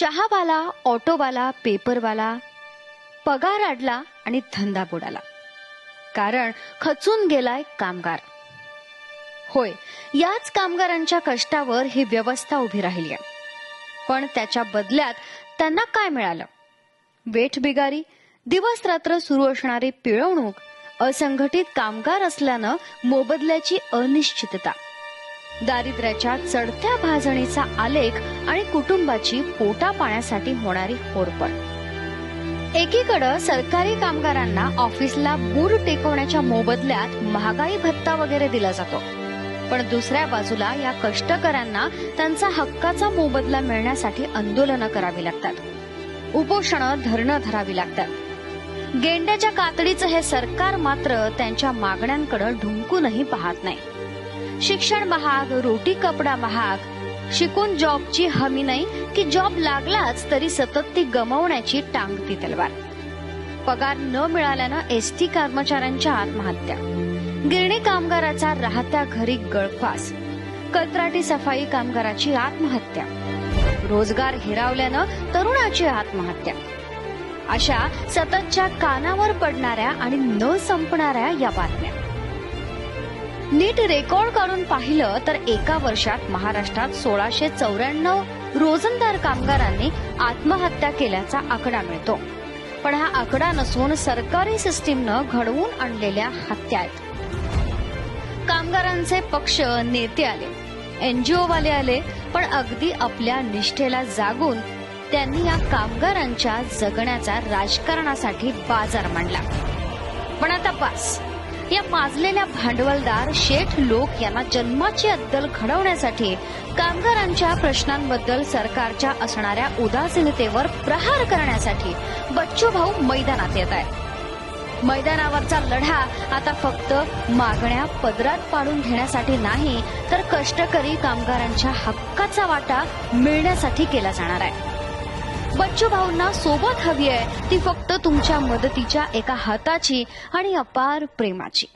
चहावाला ऑटोवाला पेपरवाला पगार अडला आणि धंदा बुडाला. कारण खचून गेलाय कामगार. होय याच कामगारांच्या कष्टावर ही व्यवस्था उभी राहिली आहे पण त्याच्या बदल्यात त्यांना काय मिळालं? वेठ बिगारी दिवस रात्र सुरू असणारी पिळवणूक असंघटित कामगार असल्यानं मोबदल्याची अनिश्चितता. दारिद्र्याच्या चढत्या भाजणीचा आलेख आणि कुटुंबाची पोटा पाण्यासाठी होणारी होरपळ एकीकडं सरकारी कामगारांना ऑफिसला बूर टेकवण्याच्या मोबदल्यात महागाई भत्ता वगैरे दिला जातो. पण दुसऱ्या बाजूला या कष्टकऱ्यांना त्यांचा हक्काचा मोबदला मिळण्यासाठी आंदोलनं करावी लागतात. उपोषणं धरणं धरावी लागतात. गेंड्याच्या कातडीचं हे सरकार मात्र त्यांच्या मागण्यांकडे ढुंकूनही पाहत नाही. शिक्षण महाग रोटी कपडा महाग. शिकून जॉबची हमी नाही की जॉब लागलाच तरी सतत ती गमावण्याची टांगती तलवार. पगार न मिळाल्यानं एसटी कर्मचाऱ्यांच्या आत्महत्या. गिरणी कामगाराचा राहत्या घरी गळफास. कंत्राटी सफाई कामगाराची आत्महत्या. रोजगार हिरावल्यानं तरुणाची आत्महत्या. अशा सततच्या कानावर पडणाऱ्या आणि न संपणाऱ्या या बातम्या. नीट रेकॉर्ड काढून पाहिलं तर एका वर्षात महाराष्ट्रात सोळाशे चौऱ्याण्णव रोजंदार कामगारांनी आत्महत्या केल्याचा आकडा मिळतो. पण हा आकडा नसून सरकारी सिस्टीमनं घडवून आणलेल्या हत्या आहेत कामगारांचे पक्ष नेते आले एनजीओ वाले आले पण अगदी आपल्या निष्ठेला जागून त्यांनी या कामगारांच्या जगण्याचा राजकारणासाठी बाजार मांडला. पण आता पास या माजलेल्या भांडवलदार शेठ लोक यांना जन्माची अद्दल घडवण्यासाठी कामगारांच्या प्रश्नांबद्दल सरकारच्या असणाऱ्या उदासीनतेवर प्रहार करण्यासाठी बच्चू भाऊ मैदानात येत आहे मैदानावरचा लढा आता फक्त मागण्या पदरात पाडून घेण्यासाठी नाही तर कष्टकरी कामगारांच्या हक्काचा वाटा मिळण्यासाठी केला जाणार आहे. बच्चू भाऊंना सोबत हवी आहे. ती फक्त तुमच्या मदतीच्या एका हाताची आणि अपार प्रेमाची.